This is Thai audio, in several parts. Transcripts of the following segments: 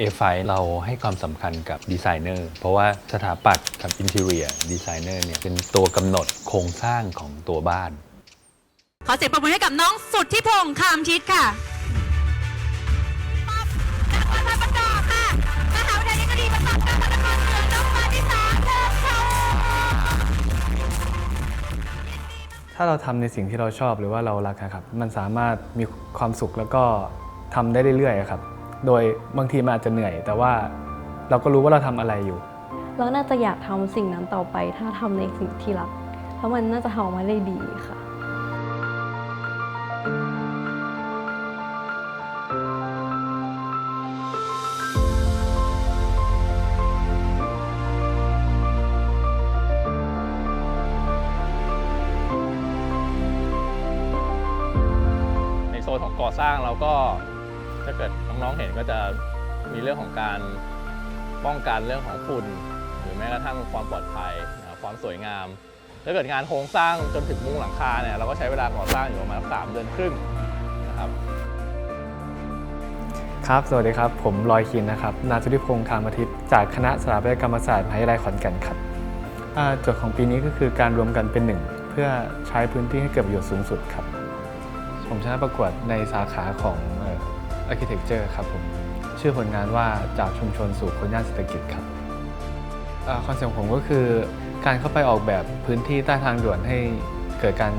A5 เราให้ความสำคัญกับดีไซเนอร์เพราะว่าสถาปัตย์กับอินเท i รียดีไซเนอร์เนี่ยเป็นตัวกำหนดโครงสร้างของตัวบ้าน ขอเสียงปรบมือให้กับน้องสุดที่พงษ์คามทิศค่ะนักประกอบค่ะมหาวิทยาลัยเทคโนโลยีประกอบการพระนครเหนือน้องมาที่สามเทิมเขาถ้าเราทำในสิ่งที่เราชอบหรือว่าเรารักอะครับ มันสามารถมีความสุขแล้วก็ทำได้เรื่อยๆอะครับ โดยบางทีมันอาจจะเหนื่อย แต่ว่าเราก็รู้ว่าเราทำอะไรอยู่ เราน่าจะอยากทำสิ่งนั้นต่อไป ถ้าทำในสิ่งที่รักเพราะมันน่าจะทำออกมาได้ดีค่ะในโซนของก่อสร้างเราก็ ถ้าเกิดน้องๆเห็นก็จะมีเรื่องของการป้องกันเรื่องของฝุ่นหรือแม้กระทั่งความปลอดภัยนะครับความสวยงาม ถ้าเกิดงานโครงสร้างจนถึงมุงหลังคาเนี่ยเราก็ใช้เวลาก่อสร้างอยู่ประมาณสามเดือนครึ่งนะครับ ครับ สวัสดีครับ ผมลอยคินนะครับ นาสุธิพงษ์คามอาทิตย์จากคณะสถาปัตยกรรมศาสตร์มหาวิทยาลัยขอนแก่นครับอ่าโจทย์ของปีนี้ก็คือการรวมกันเป็นหนึ่ง เพื่อใช้พื้นที่ให้เกิดประโยชน์สูงสุดครับ ผมชนะประกวดในสาขาของเอ่อ architecture ครับผม ชื่อผลงานว่าจากชุมชนสู่คนย่านเศรษฐกิจครับคอนเซ็ปต์ของผมก็คือการเข้าไปออกแบบพื้นที่ใต้ทางด่วนให้เกิดการ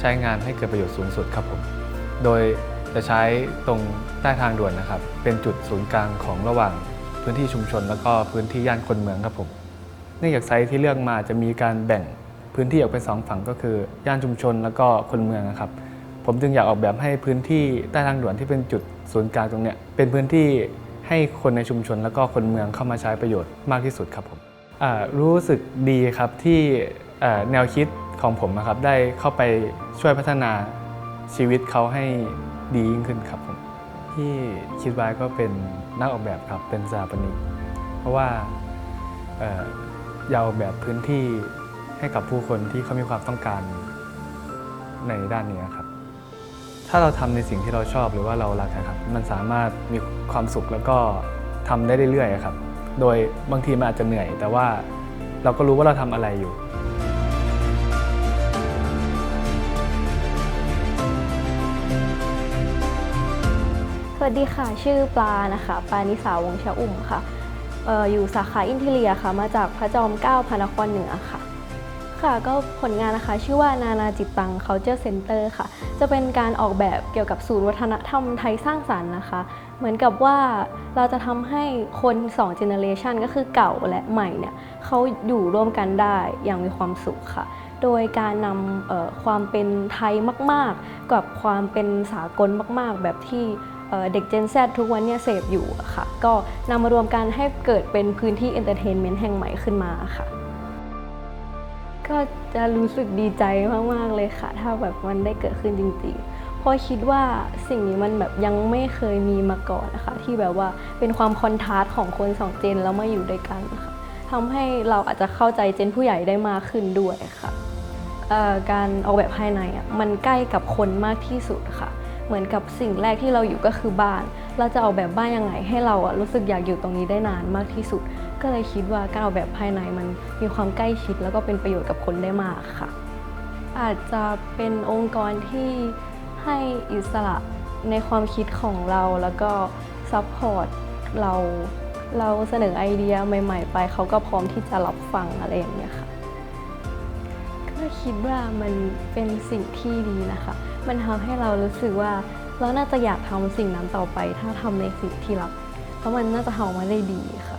ใช้งานให้เกิดประโยชน์สูงสุดครับผม โดยจะใช้ตรงใต้ทางด่วนนะครับ เป็นจุดศูนย์กลางของระหว่างพื้นที่ชุมชน แล้วก็พื้นที่ย่านคนเมืองครับผม เนื่องจากไซต์ที่เลือกมาจะมีการแบ่งพื้นที่ออกเป็นสองฝั่งก็คือย่านชุมชน แล้วก็คนเมืองนะครับ ผมจึงอยากออกแบบให้พื้นที่ใต้ทางด่วนที่เป็นจุด ศูนย์กลางตรงเนี้ยเป็นพื้นที่ให้คนในชุมชน แล้วก็คนเมืองเข้ามาใช้ประโยชน์มากที่สุดครับผมรู้สึกดีครับที่แนวคิดของผมนะครับได้เข้าไปช่วยพัฒนาชีวิตเขาให้ดียิ่งขึ้นครับผมที่คิดไว้ก็เป็นนักออกแบบครับเป็นสถาปนิกเพราะว่าอยากออกแบบพื้นที่ให้กับผู้คนที่เขามีความต้องการในด้านนี้ครับ ถ้าเราทำในสิ่งที่เราชอบหรือว่าเรารักอะครับ มันสามารถมีความสุขแล้วก็ทำได้เรื่อยๆครับ โดยบางทีมันอาจจะเหนื่อย แต่ว่าเราก็รู้ว่าเราทำอะไรอยู่สวัสดีค่ะ ชื่อปลานะคะ ปานิสาวงชะอุ่มค่ะอออยู่สาขาอินเทเลียค่ะ มาจากพระจอมเกล้าพระนครเหนือค่ะ ค่ะก็ผลงานนะคะชื่อว่านานาจิตตัง Culture Center ค่ะ จะเป็นการออกแบบเกี่ยวกับศูนย์วัฒนธรรมไทยสร้างสรรค์นะคะ เหมือนกับว่าเราจะทำให้คน2 generation ก็คือเก่าและใหม่เนี่ยเขาอยู่ร่วมกันได้อย่างมีความสุขค่ะ โดยการนำความเป็นไทยมาก ๆ กับความเป็นสากลมาก ๆ แบบที่เด็ก Gen Z ทุกวันเนี่ยเสพอยู่ค่ะ ก็นำมารวมกันให้เกิดเป็นพื้นที่เอนเตอร์เทนเมนต์แห่งใหม่ขึ้นมาค่ะ ก็จะรู้สึกดีใจมากๆเลยค่ะ ถ้าแบบมันได้เกิดขึ้นจริงๆ เพราะคิดว่าสิ่งนี้มันแบบยังไม่เคยมีมาก่อนนะคะที่แบบว่าเป็นความคอนทราสต์ของคนสองเจนแล้วมาอยู่ด้วยกันค่ะทำให้เราอาจจะเข้าใจเจนผู้ใหญ่ได้มากขึ้นด้วยค่ะการออกแบบภายในอะมันใกล้กับคนมากที่สุดค่ะ เหมือนกับสิ่งแรกที่เราอยู่ก็คือบ้าน เราจะออกแบบบ้านยังไงให้เราอะรู้สึกอยากอยู่ตรงนี้ได้นานมากที่สุด ก็เลยคิดว่าการออกแบบภายในมันมีความใกล้ชิดแล้วก็เป็นประโยชน์กับคนได้มากค่ะ อาจจะเป็นองค์กรที่ให้อิสระในความคิดของเราแล้วก็ซัพพอร์ตเราเราเสนอไอเดียใหม่ ๆ ไปเขาก็พร้อมที่จะรับฟังอะไรอย่างเงี้ยค่ะ ก็คิดว่ามันเป็นสิ่งที่ดีนะคะ มันทำให้เรารู้สึกว่าเราน่าจะอยากทำสิ่งนั้นต่อไป ถ้าทำในสิ่งที่รักเพราะมันน่าจะทำออกมาได้ดีค่ะ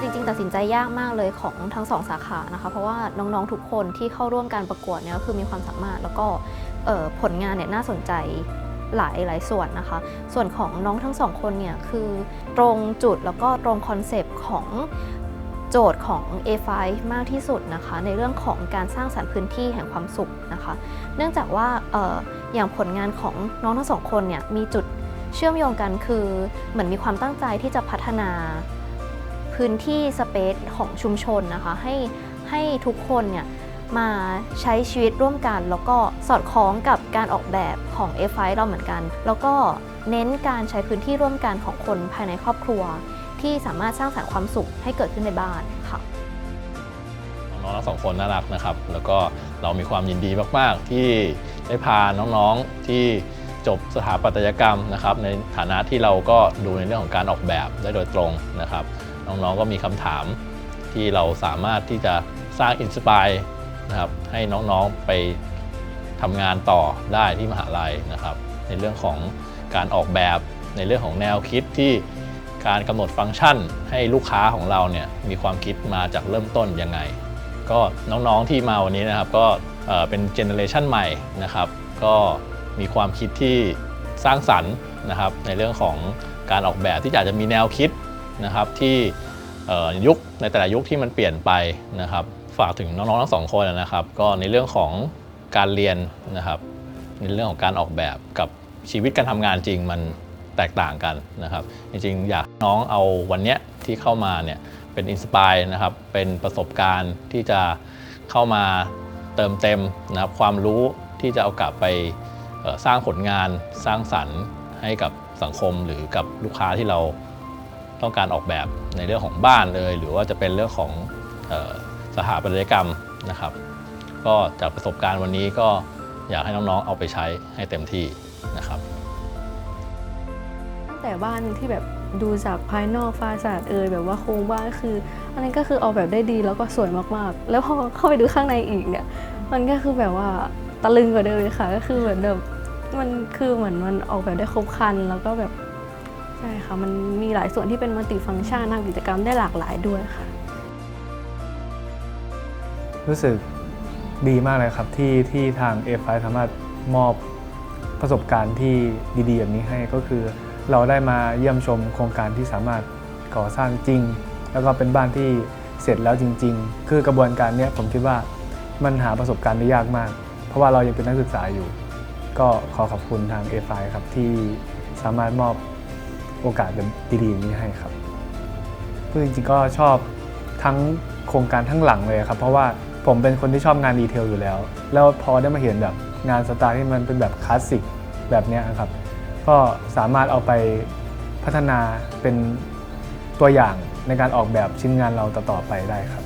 จริงๆตัดสินใจยากมากเลยของทั้งสองสาขานะคะเพราะว่าน้องๆทุกคนที่เข้าร่วมการประกวดเนี่ยก็คือมีความสามารถแล้วก็ผลงานเนี่ยน่าสนใจ หลายหลายส่วนนะคะ ส่วนของน้องทั้งสองคนเนี่ยคือตรงจุดแล้วก็ตรงคอนเซปต์ของโจทย์ของ A5 มากที่สุดนะคะ ในเรื่องของการสร้างสรรค์พื้นที่แห่งความสุขนะคะ เนื่องจากว่าอออย่างผลงานของน้องทั้งสองคนเนี่ยมีจุดเชื่อมโยงกันคือเหมือนมีความตั้งใจที่จะพัฒนาพื้นที่สเปซของชุมชนนะคะ ให้ให้ทุกคนเนี่ย มาใช้ชีวิตร่วมกัน แล้วก็สอดคล้องกับการออกแบบของ f อเราเหมือนกัน แล้วก็เน้นการใช้พื้นที่ร่วมกันของคนภายในครอบครัว ที่สามารถสร้างสรรค์ความสุขให้เกิดขึ้นในบ้านค่ะน้องๆทั้งสองคนน่ารักนะครับ แล้วก็เรามีความยินดีมาก ๆ ที่ได้พาน้องๆที่จบสถาปัตยกรรมนะครับ ในฐานะที่เราก็ดูในเรื่องของการออกแบบได้โดยตรงนะครับ น้องๆก็มีคำถามที่เราสามารถที่จะสร้างอินสปาย นะครับให้น้องๆไปทำงานต่อได้ที่มหาลัยนะครับ ในเรื่องของการออกแบบในเรื่องของแนวคิดที่การกำหนดฟังก์ชัน ให้ลูกค้าของเราเนี่ยมีความคิดมาจากเริ่มต้นยังไง ก็น้องๆที่มาวันนี้นะครับก็เป็นเจเนอเรชันใหม่นะครับก็มีความคิดที่สร้างสรรค์นะครับในเรื่องของการออกแบบที่อาจจะมีแนวคิดนะครับที่ ยุคในแต่ละยุคที่มันเปลี่ยนไปนะครับ ฝากถึงน้องๆทั้งสองคนนะครับ ก็ในเรื่องของการเรียนนะครับในเรื่องของการออกแบบกับชีวิตการทำงานจริงมันแตกต่างกันนะครับ จริงๆ อยากน้องเอาวันเนี้ยที่เข้ามาเนี่ยเป็นอินสปายนะครับ เป็นประสบการณ์ที่จะเข้ามาเติมเต็มนะครับความรู้ที่จะเอากลับไปสร้างผลงานสร้างสรรค์ให้กับสังคมหรือกับลูกค้าที่เรา ต้องการออกแบบในเรื่องของบ้านเลย หรือว่าจะเป็นเรื่องของออสถาปัตยกรรมนะครับ ก็จากประสบการณ์วันนี้ก็อยากให้น้องๆเอาไปใช้ให้เต็มที่นะครับตั้งแต่บ้านที่แบบดูจากภายนอกฟาสาดเอยแบบว่าโครงบ้านคือ อันนั้นก็คือออกแบบได้ดีแล้วก็สวยมากๆ แล้วพอเข้าไปดูข้างในอีกเนี่ย มันก็คือแบบว่าตะลึงกว่าเดิมเลยค่ะ ก็คือเหมือนแบบมันคือเหมือนมันออกแบบได้ครบครันแล้วก็แบบ ใช่ค่ะ มันมีหลายส่วนที่เป็นมัลติฟังก์ชันทำกิจกรรมได้หลากหลายด้วยค่ะ รู้สึกดีมากเลยครับที่ที่ทาง A5 สามารถมอบประสบการณ์ที่ดีๆแบบนี้ให้ก็คือ เราได้มาเยี่ยมชมโครงการที่สามารถก่อสร้างจริง แล้วก็เป็นบ้านที่เสร็จแล้วจริง ๆ คือกระบวนการเนี้ยผมคิดว่ามันหาประสบการณ์ได้ยากมาก เพราะว่าเรายังเป็นนักศึกษาอยู่ ก็ขอขอบคุณทาง A5 ครับที่สามารถมอบ โอกาสแบบดีๆอย่างนี้ให้ครับคือจริงๆก็ชอบทั้งโครงการทั้งหลังเลยครับเพราะว่าผมเป็นคนที่ชอบงานดีเทลอยู่แล้ว แล้วพอได้มาเห็นแบบงานสไตล์ที่มันเป็นแบบคลาสสิกแบบนี้ครับก็สามารถเอาไปพัฒนาเป็นตัวอย่างในการออกแบบชิ้นงานเราต่อๆไปได้ครับ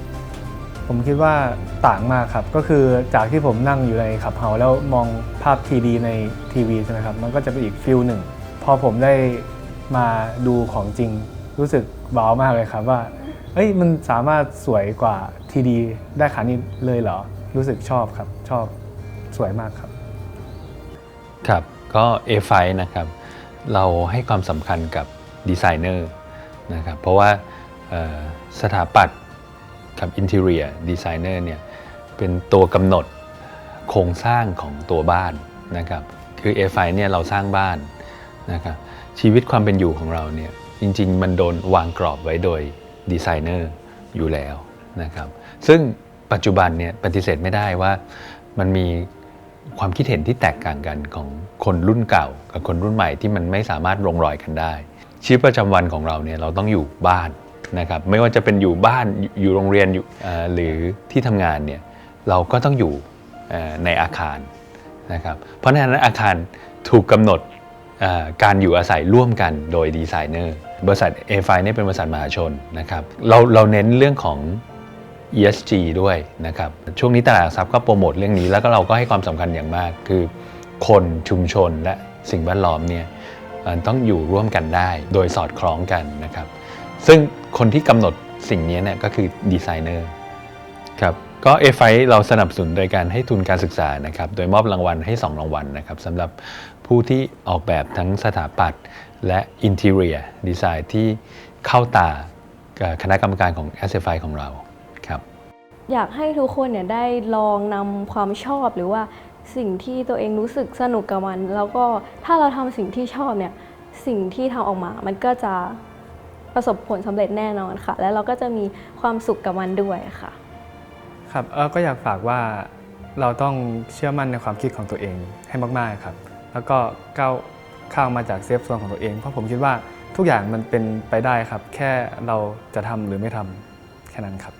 ผมคิดว่าต่างมากครับ ก็คือจากที่ผมนั่งอยู่ในขับเฮาแล้วมองภาพทีดีในทีวีใช่ไหมครับ มันก็จะเป็นอีกฟิลหนึ่ง พอผมได้ มาดูของจริงรู้สึกว้าวมากเลยครับว่าเอ้ยมันสามารถสวยกว่าทีดีได้ขนาดนี้เลยเหรอ รู้สึกชอบครับชอบสวยมากครับ ครับก็ A5 นะครับ เราให้ความสำคัญกับดีไซเนอร์นะครับเพราะว่าสถาปัตย์กับอินเท r รียดีไซเนอร์เนี่ยเป็นตัวกำหนดโครงสร้างของตัวบ้านนะครับคือ A5 เนี่ยเราสร้างบ้านนะครับ ชีวิตความเป็นอยู่ของเราเนี่ยจริง ๆ มันโดนวางกรอบไว้โดยดีไซเนอร์อยู่แล้วนะครับซึ่งปัจจุบันเนี่ยปฏิเสธไม่ได้ว่ามันมีความคิดเห็นที่แตกต่างกันของคนรุ่นเก่า กับคนรุ่นใหม่ที่มันไม่สามารถลงรอยกันได้ ชีวิตประจำวันของเราเนี่ยเราต้องอยู่บ้านนะครับไม่ว่าจะเป็นอยู่บ้านอยู่อยู่โรงเรียนอยู่หรือที่ทำงานเนี่ยเราก็ต้องอยู่ในอาคารนะครับเพราะฉะนั้นอาคารถูกกำหนด การอยู่อาศัยร่วมกันโดยดีไซเนอร์บริษัท A5 เนี่ยเป็นบริษัทมหาชนนะครับเราเราเน้นเรื่องของ ESG ด้วยนะครับช่วงนี้ตลาดทรัพย์ก็โปรโมทเรื่องนี้ แล้วก็เราก็ให้ความสำคัญอย่างมาก คือคนชุมชนและสิ่งแวดล้อมเนี่ยต้องอยู่ร่วมกันได้โดยสอดคล้องกันนะครับ ซึ่งคนที่กำหนดสิ่งนี้เนี่ยก็คือดีไซเนอร์ครับก็ A5 เราสนับสนุนโดยการให้ทุนการศึกษานะครับ โดยมอบรางวัลให้ 2 รางวัลนะครับสำหรับ ผู้ที่ออกแบบทั้งสถาปัตย์และอินเท r รียดีไซน์ที่เข้าตากับคณะกรรมการของ s f i ของเราครับอยากให้ทุกคนเนี่ยได้ลองนำความชอบหรือว่าสิ่งที่ตัวเองรู้สึกสนุกกับมัน แล้วก็ถ้าเราทำสิ่งที่ชอบเนี่ยสิ่งที่ทำออกมา มันก็จะประสบผลสำเร็จแน่นอนค่ะ แล้วเราก็จะมีความสุขกับมันด้วยค่ะ ครับเออก็อยากฝากว่าเราต้องเชื่อมั่นในความคิดของตัวเองให้มาก ๆ ครับ แล้วก็ก้าวข้ามมาจากเซฟโซนของตัวเอง เพราะผมคิดว่าทุกอย่างมันเป็นไปได้ครับ แค่เราจะทำหรือไม่ทำแค่นั้นครับ